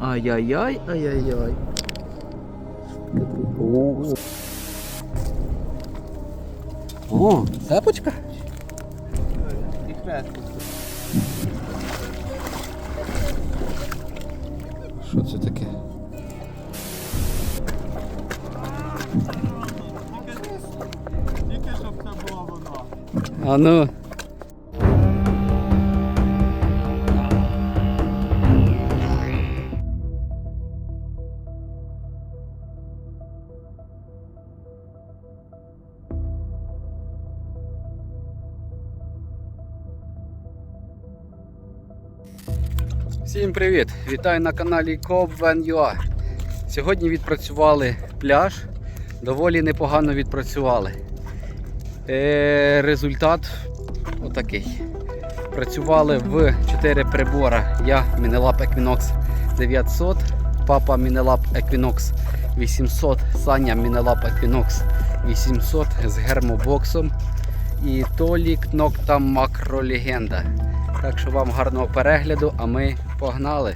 Ай-яй-яй, ай-яй-яй. О, цепочка? Що це таке? Тільки щоб це була вона. А ну. Всім привіт! Вітаю на каналі COP.UA. Сьогодні відпрацювали пляж, доволі непогано відпрацювали. Е, результат отакий. Працювали в 4 прибора. Я Мінелап Equinox 900, папа Мінелап Equinox 800, Саня Мінелап Equinox 800 з гермобоксом і Толік Нокта Макролегенда. Так що вам гарного перегляду, а ми погнали.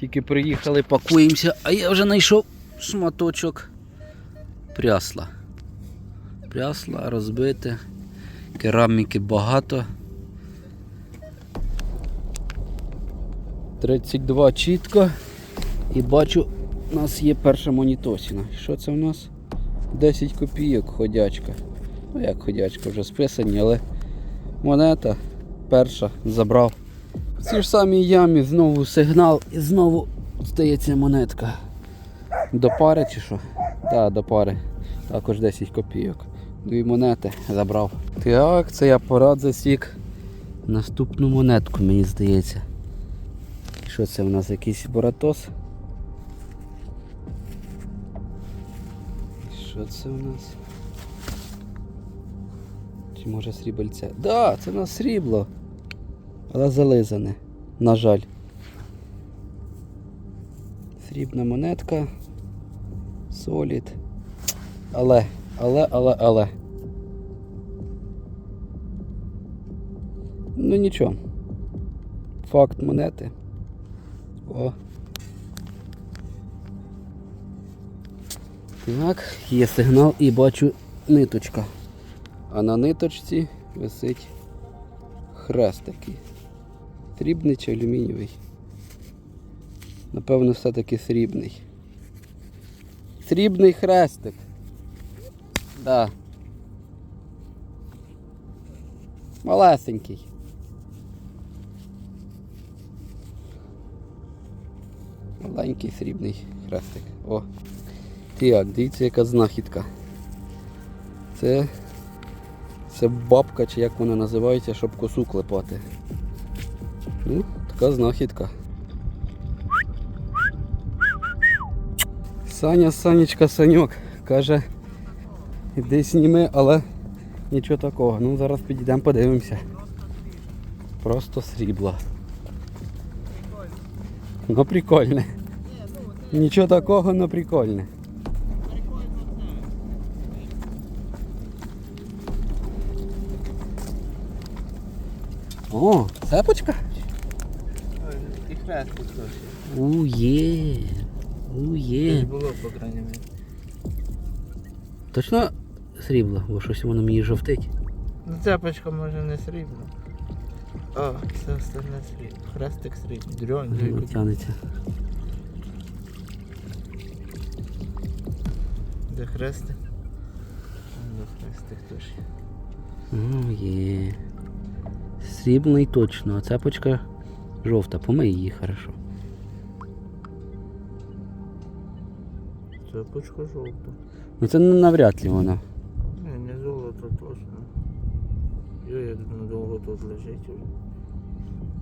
Тільки приїхали, пакуємося, а я вже знайшов шматочок прясла. Прясла розбите, кераміки багато. 32 чітко. І бачу, у нас є перша монітосіна. Що це у нас? 10 копійок ходячка. Ну як ходячка, вже списані, але монета перша забрав. В цій ж самій ямі знову сигнал і знову стається монетка. До пари чи що? Так, до пари. Також 10 копійок. Дві монети забрав. Так, це я порад засік. Наступну монетку, мені здається. Що це у нас якийсь боратос? Що це у нас? Чи може срібельце? Да, це у нас срібло. Але зализане. На жаль. Срібна монетка. Солід. Але, але, але, але. Ну нічого. Факт монети. О. Так, є сигнал і бачу ниточка. А на ниточці висить хрест такий. Срібний чи алюмінієвий. Напевно, все-таки срібний. Срібний хрестик. Да. Малесенький. Маленький срібний хрестик. О. Так, дивіться, яка знахідка. Це це бабка, чи як вона називається, щоб косу клепати. Ну, така знахідка. Саня, Санечка, Саньок каже, іди сніми, але нічого такого. Ну зараз підійдемо, подивимося. Просто срібло. Ну прикольне. Нічого такого, но прикольне. О, цепочка? І хрестик теж. Ує. Ує. було, по крайній мірі. Точно срібло, бо щось воно мені жовтить. Ну цепочка може не срібна. А, все остальне срібно. Хрестик срібний. Дрьонь, Воно дві тягнеться. Де хрестик? Де хрестик теж. О, є. Срібний точно, а цепочка жовта. Помий її хорошо. Цепочка жовта. Ну це навряд ли вона. Ні, не золото точно. Йо, як надовго тут лежить.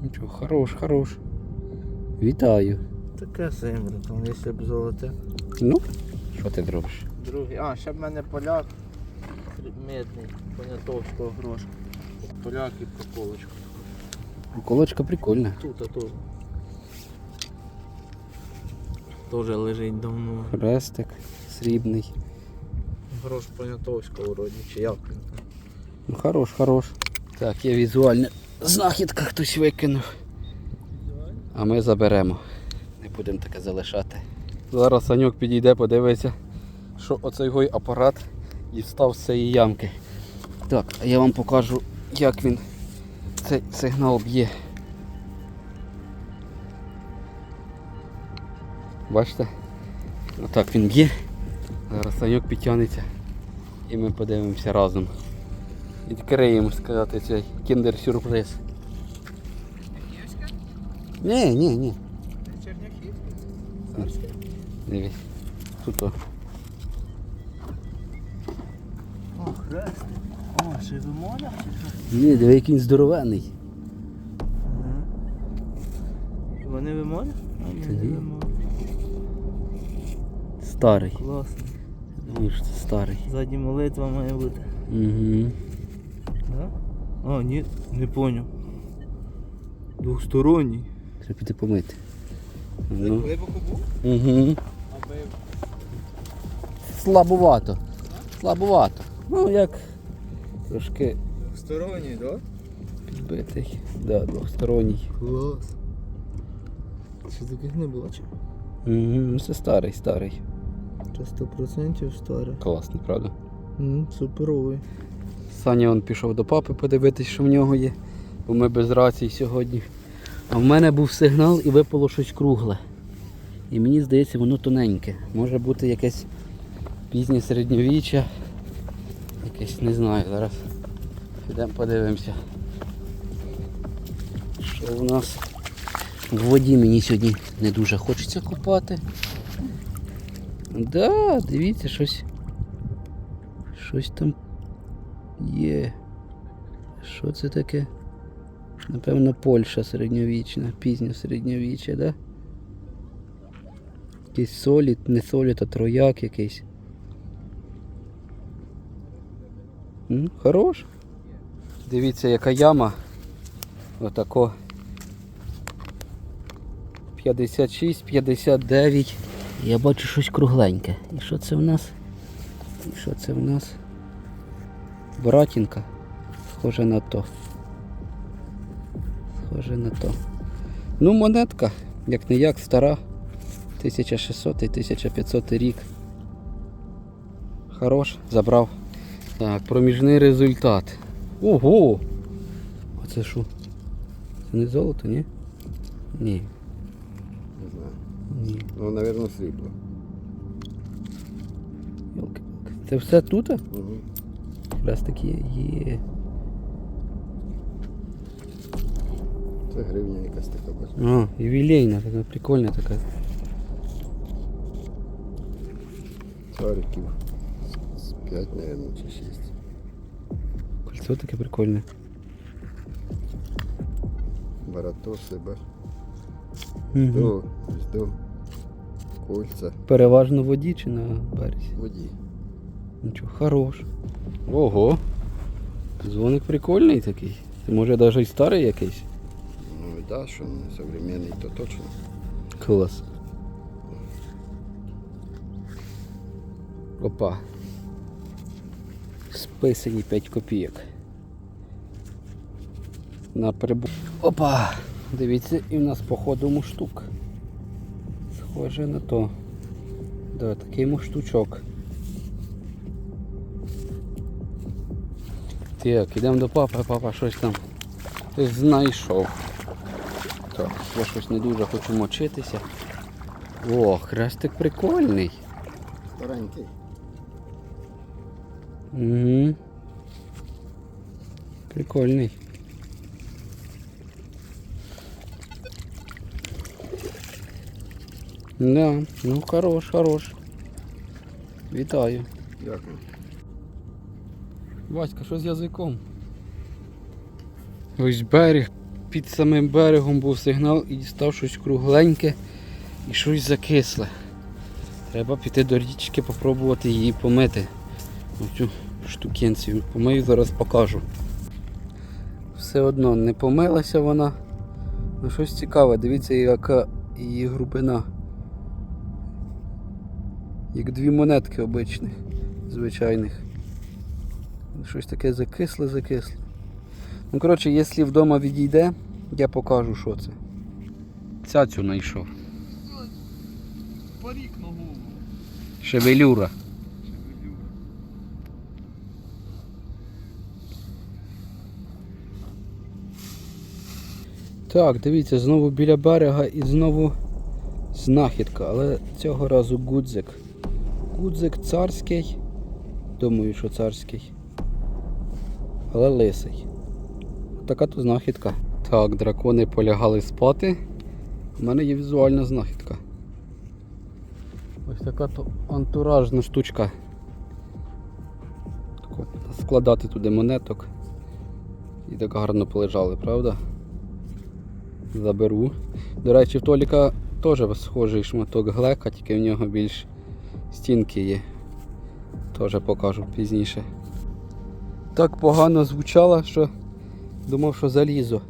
Нічого, хорош, хорош. Вітаю. Таке символ, там якщо б золоте. Ну, що ти зробиш? Другий. А, ще в мене поляк. Медний, понятовського гроша. Поляк і проколочка. Колочка прикольна. Тут, а тут. Тоже лежить давно. Хрестик, срібний. Грош понятовського вроді, чи як він там. Ну, хорош, хорош. Так, є візуальна знахідка, хтось викинув. А ми заберемо. Не будемо таке залишати. Зараз Санюк підійде, подивиться, що оцей гой апарат дістав з цієї ямки. Так, а я вам покажу, як він цей сигнал б'є. Бачите? Отак він б'є. Зараз Санюк підтягнеться і ми подивимося разом. Відкриємо, сказати, цей кіндер-сюрприз. Ні, ні, ні. Черняхівський? Дивись. Тут. О, хрест. О, ще вимоля чи що? Ні, диви, який він здоровенний. Ага. Вони вимоля? А, ні, не вимоля. Старий. Класно. Думаю, що це старий. Ззаді молитва має бути. Угу. Да? А, ні, не поняв. Двохсторонній. Треба піти помити. Ну. глибоко був? Угу. Аби Слабувато. Слабувато. Ну як трошки двохсторонній, так? підбитий. Да, двосторонній. Клас. Ще таких не бачив. Угу. Ну це старий, старий. Це 100% старе. Класний, правда? М, Суперовий. Саня он пішов до папи подивитись, що в нього є, бо ми без рації сьогодні. А в мене був сигнал і випало щось кругле. І мені здається, воно тоненьке. Може бути якесь пізнє середньовіччя. Якесь не знаю, зараз підемо подивимося. Що у нас в воді мені сьогодні не дуже хочеться купати. Да, дивіться, щось. Щось там Є. Що це таке? Напевно, Польща середньовічна, пізньо середньовіччя, да? Якийсь солід, не солід, а трояк якийсь. М, хорош. Дивіться, яка яма. Отако. 56, 59. Я бачу щось кругленьке. І що це в нас? І що це в нас? Братінка. Схоже на то. Схоже на то. Ну, монетка, як не як, стара. 1600-1500 рік. Хорош, забрав. Так, проміжний результат. Ого! А це що? Це не золото, ні? Ні. Не знаю. Ні. Ну, наверное, срібло. Це все тут? Угу. Якраз таки є. Це гривня якась така. А, ювілейна, така прикольна така. Цариків. З 5, наверное, чи 6. Кольцо таке прикольне. Баратоси, бач. Угу. До. Кольця. Переважно в воді чи на березі? Воді. Нічого, хорош. Ого. Дзвоник прикольний такий. Це може навіть і старий якийсь. Ну і да, що не современний, то точно. Клас. Опа. Списані 5 копійок. На прибу. Опа! Дивіться, і в нас походу муштук. Схоже на то. Да, такий муштучок. Так, ідемо до папи, папа щось там знайшов. Так, я щось не дуже хочу мочитися. О, хрестик прикольний. Старенький. Угу. Прикольний. Да, ну хорош, хорош. Вітаю. Дякую. Васька, що з язиком? Ось берег. Під самим берегом був сигнал і дістав щось кругленьке і щось закисле. Треба піти до річки, попробувати її помити. Оцю штукенцію. Помию, зараз покажу. Все одно не помилася вона. Ну щось цікаве, дивіться, яка її глибина. Як дві монетки обичних, звичайних. Щось таке закисле, закисле. Ну, коротше, якщо вдома відійде, я покажу, що це. Цяцю знайшов. Парік на голову. Шевелюра. Так, дивіться, знову біля берега і знову знахідка, але цього разу гудзик. Гудзик царський. Думаю, що царський. Але лисий. Така то знахідка. Так, дракони полягали спати. У мене є візуальна знахідка. Ось така то антуражна штучка. Складати туди монеток. І так гарно полежали, правда? Заберу. До речі, в Толіка теж схожий шматок глека, тільки в нього більш стінки є. Теж покажу пізніше. Так погано звучало, що думав, що залізо.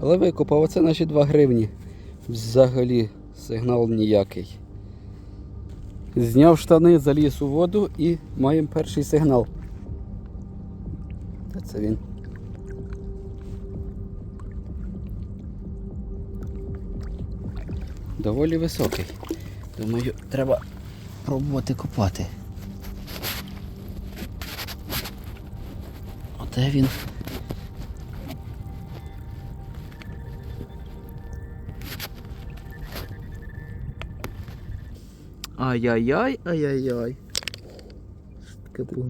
Але викопав, оце наші 2 гривні. Взагалі сигнал ніякий. Зняв штани, заліз у воду і маємо перший сигнал. Це він? Доволі високий. Думаю, треба пробувати копати. Оде він. Ай-яй-яй, ай-яй-яй.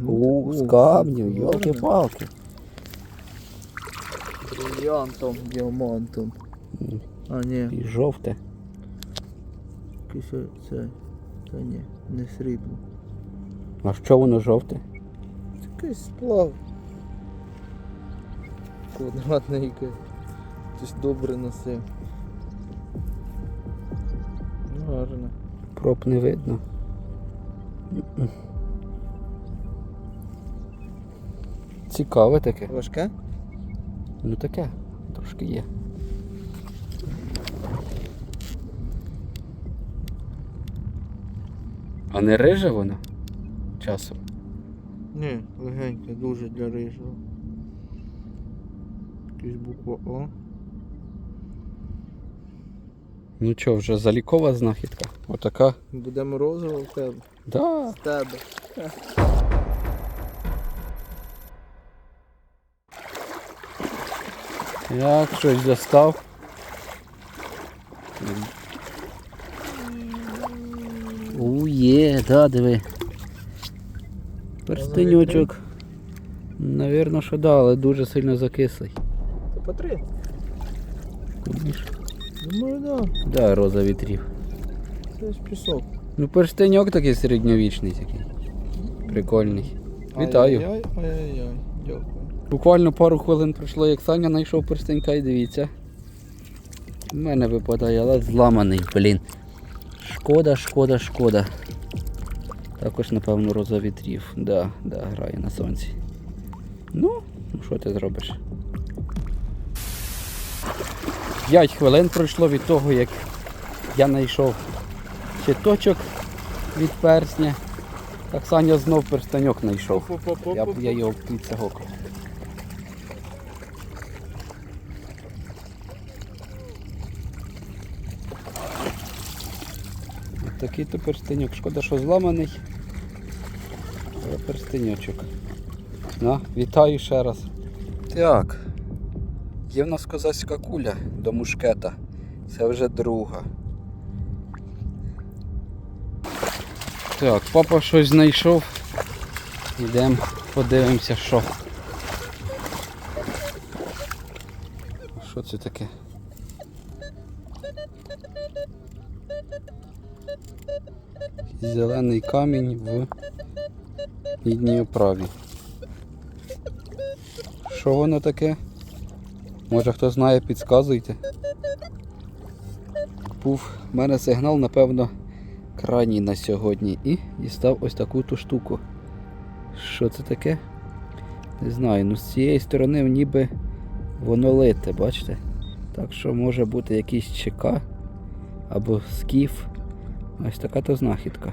У, з камню, йолки-палки. Бриллиантом, діамантом. А, ні, І жовте. Якийсь це. Та ні, не срібло. А що воно жовте? Якийсь сплав. Квадратний якийсь. Щось добре носив. Ну, гарно. Проб не видно. Цікаве таке. Важке? Ну таке, трошки є. А не риже воно? Часом. Ні, легеньке, дуже для рижого. Якась буква О. Ну що, вже залікова знахідка. Отака. Буде морозиво в тебе. Да. З тебе. Як щось достав. У, є, да, диви. Перстенючок. Навірно, що да, але дуже сильно закислий. Та по три. Думаю, да. Да, роза вітрів. Це ж пісок. Ну перстеньок такий середньовічний такий. Прикольний. Вітаю. Ай-яй-яй. Дякую. Буквально пару хвилин пройшло, як Саня знайшов перстенька і дивіться. У мене випадає, але зламаний, блін. Шкода, шкода, шкода. Також, напевно, роза вітрів. Да, да, грає на сонці. Ну, ну що ти зробиш? 5 хвилин пройшло від того, як я знайшов щиточок від персня. Так Саня знов перстаньок знайшов. Я, я його під От Такий то перстеньок. Шкода, що зламаний. Але перстеньочок. На, вітаю ще раз. Так. Є в нас козацька куля до мушкета. Це вже друга. Так, папа щось знайшов. Йдемо, подивимося, що. Що це таке? Зелений камінь в мідній оправі. Що воно таке? Може хто знає, підказуйте. Був в мене сигнал, напевно, крайній на сьогодні і дістав ось таку ту штуку. Що це таке? Не знаю, ну з цієї сторони ніби воно лите, бачите? Так що може бути якийсь ЧК або скіф. Ось така то знахідка.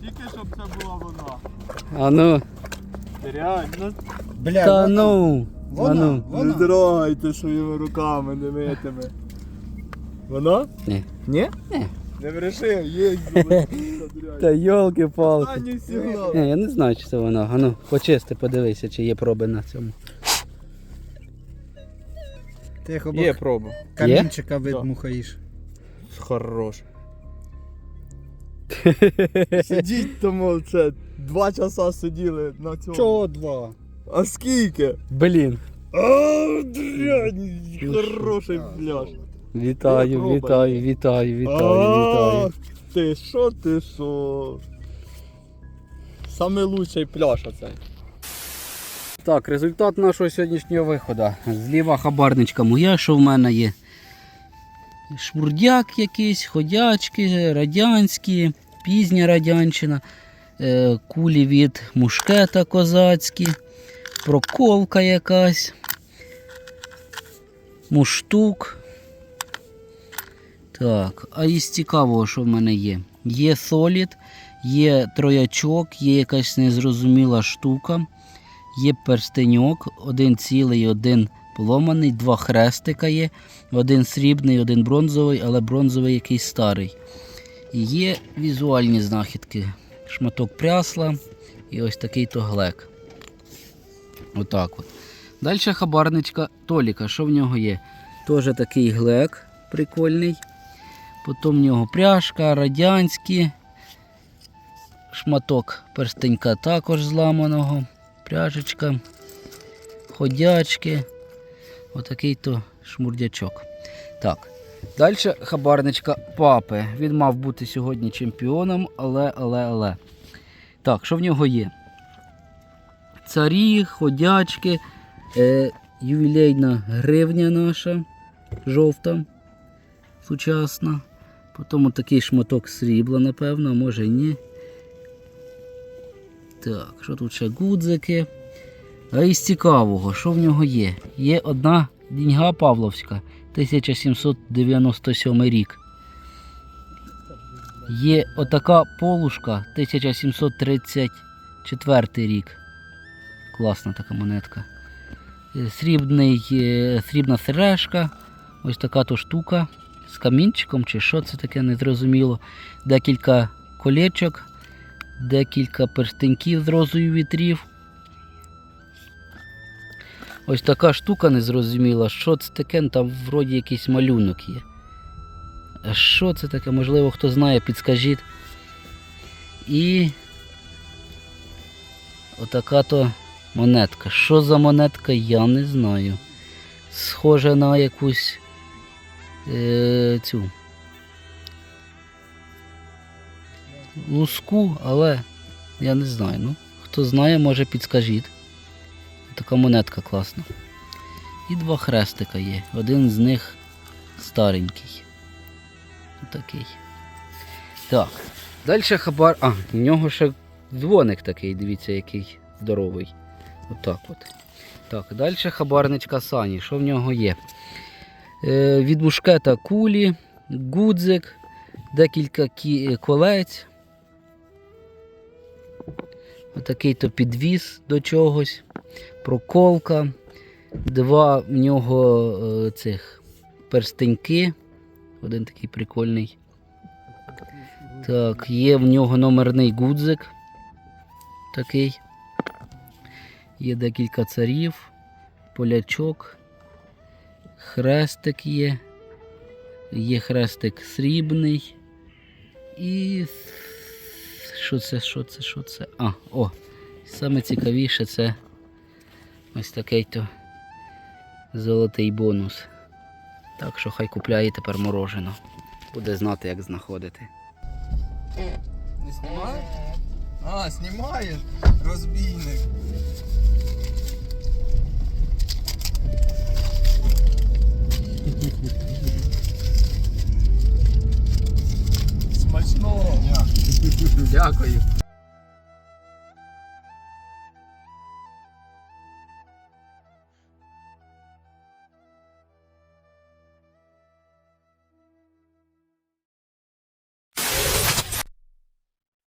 Тільки щоб це була вона. А ну. Реально. Бля, Та ну. Вона, Ану. Не вона. своїми руками, не митими. Вона? Ні. Ні? Ні. Не бреши, є Та йолки палки Останній. Ні, я не знаю, чи це вона. Ану, почисти, подивися, чи є проби на цьому. Ти їх Є обох проба. камінчика Да. видмухаєш. Хорош. Сидіть тому це два часа сиділи на цьому. Чого два? А скільки? Блін. А, дрянь, хороший пляж. Вітаю, вітаю, вітаю, вітаю, Ах, вітаю. Ти що, ти що? Самий лучший пляж оцей. Так, результат нашого сьогоднішнього виходу. Зліва хабарничка моя, що в мене є. Шмурдяк якийсь, ходячки, радянські, пізня радянщина, е, кулі від мушкета козацькі, проколка якась, муштук. Так, а із цікавого, що в мене є? Є солід, є троячок, є якась незрозуміла штука. Є перстеньок, один цілий, один поломаний, два хрестика є, один срібний, один бронзовий, але бронзовий якийсь старий. І є візуальні знахідки. Шматок прясла і ось такий то глек. Отак от. Далі хабарничка Толіка. Що в нього є? Теж такий глек прикольний. Потім в нього пряжка, радянські. Шматок перстенька також зламаного пряжечка, ходячки, отакий то шмурдячок. Так. Далі хабарничка папи. Він мав бути сьогодні чемпіоном, але, але, але. Так, що в нього є? Царі, ходячки, е, ювілейна гривня наша, жовта, сучасна. Потім такий шматок срібла, напевно, може і ні. Так, що тут ще гудзики? А із цікавого, що в нього є? Є одна діньга Павловська, 1797 рік. Є отака полушка 1734 рік. Класна така монетка. Е, Срібний, е, срібна сережка. Ось така то штука з камінчиком, чи що це таке, незрозуміло. Декілька колечок декілька перстеньків з розою вітрів. Ось така штука незрозуміла. Що це таке? Ну, Там вроді якийсь малюнок є. А що це таке? Можливо, хто знає, підскажіть. І отака то монетка. Що за монетка, я не знаю. Схожа на якусь е, цю луску, але я не знаю. Ну, хто знає, може підскажіть. Така монетка класна. І два хрестика є. Один з них старенький. Такий. Так. Далі хабар. А, в нього ще дзвоник такий, дивіться, який здоровий. Отак от. Так, далі хабарничка Сані. Що в нього є? Е, від мушкета кулі, гудзик, декілька кі- колець. Отакий то підвіз до чогось, проколка, два в нього е, цих перстеньки. Один такий прикольний. Так, є в нього номерний гудзик. Такий. Є декілька царів, полячок, хрестик є. Є хрестик срібний. І що це, що це, що це? А, о, саме цікавіше це ось такий то золотий бонус. Так що хай купляє тепер морожено. Буде знати, як знаходити. Не знімаєш? А, знімаєш? Розбійник. Смачного. Дякую.